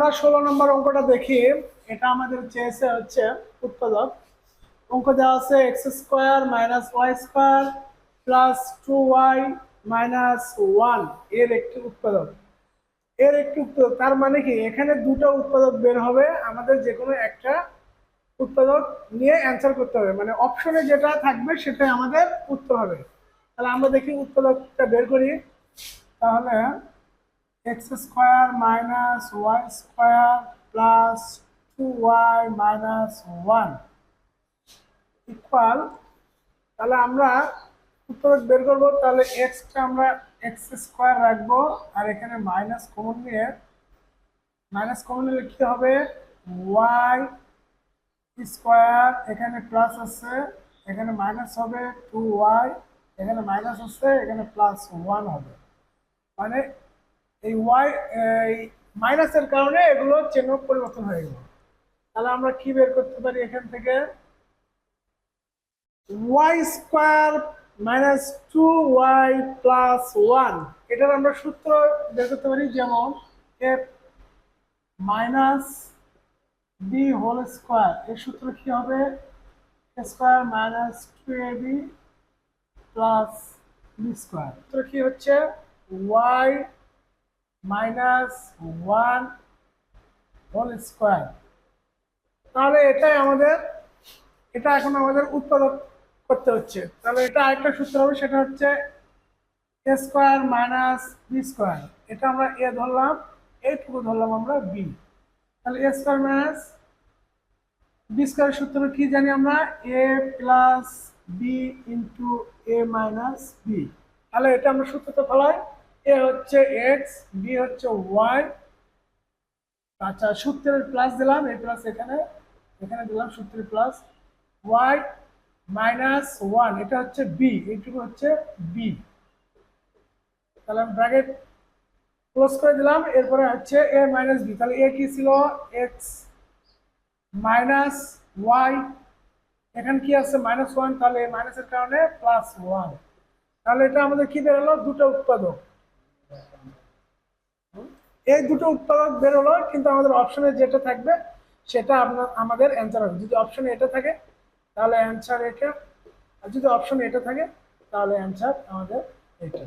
আমরা ষোলো নম্বর অঙ্কটা দেখি। এটা আমাদের চেয়েছে হচ্ছে উৎপাদক। অঙ্ক দেওয়া আছে X square minus Y square plus two Y minus ওয়ানের একটি উৎপাদক। এর একটি উৎপাদক, তার মানে কি? এখানে দুটো উৎপাদক বের হবে, আমাদের যে কোনো একটা উৎপাদক নিয়ে অ্যান্সার করতে হবে। মানে অপশনে যেটা থাকবে সেটাই আমাদের উত্তর হবে। তাহলে আমরা দেখি উৎপাদকটা বের করি। তাহলে X square minus Y square plus two Y minus one তাহলে আমরা উত্তরক বের করব, তাহলে এক্সটা আমরা এক্স স্কোয়ার রাখব, আর এখানে মাইনাস কমন নিয়ে মাইনাস কমন নিলে কি হবে? ওয়াই স্কোয়ার এখানে প্লাস আছে, এখানে মাইনাস হবে টু ওয়াই এখানে মাইনাস আছে, এখানে প্লাস ওয়ান হবে। মানে এই ওয়াই এই মাইনাসের কারণে এগুলো চিহ্ন পরিবর্তন হয়ে গেল। তাহলে আমরা কি বের করতে পারি এখান থেকে? Y square minus two Y plus one এটার আমরা সূত্র বের করতে পারি যেমন F minus B whole square এর সূত্র কি হবে? Square minus two A B plus B square সূত্র কি হচ্ছে? Y minus one whole square তাহলে এটাই আমাদের, এটা এখন আমাদের উৎপাদক করতে হচ্ছে। তাহলে এটা আরেকটা সূত্র হবে, সেটা হচ্ছে A square minus B square এটা আমরা এ ধরলাম, এইটুকু ধরলাম আমরা বি তাহলে A square minus B square সূত্র কি জানি আমরা? A plus B into A minus B তাহলে এটা আমরা সূত্রতে ফেলাই এ হচ্ছে এক্স বি হচ্ছে ওয়াই আচ্ছা সূত্রের প্লাস দিলাম, এই প্লাস এখানে এখানে দিলাম সূত্রের প্লাস ওয়াই মাইনাস ওয়ান এটা হচ্ছে বি এইটুকু হচ্ছে বি তাহলে আমি ব্র্যাকেট ক্লোজ করে দিলাম, এরপরে হচ্ছে এ মাইনাস বি তাহলে এ কি ছিল? এক্স মাইনাস ওয়াই এখানে কি আছে? মাইনাস ওয়ান তাহলে এই মাইনাসের কারণে প্লাস ওয়ান তাহলে এটা আমাদের কি বেরোলো? দুটো উৎপাদক। এই দুটো উৎপাদক বেরোলো কিন্তু আমাদের অপশনে যেটা থাকবে, সেটা আপনার, আমাদের অ্যান্সার হবে। যদি অপশনে এটা থাকে, তাহলে অ্যান্সার এটা। আর যদি অপশনে এটা থাকে, তাহলে অ্যান্সার আমাদের এটা।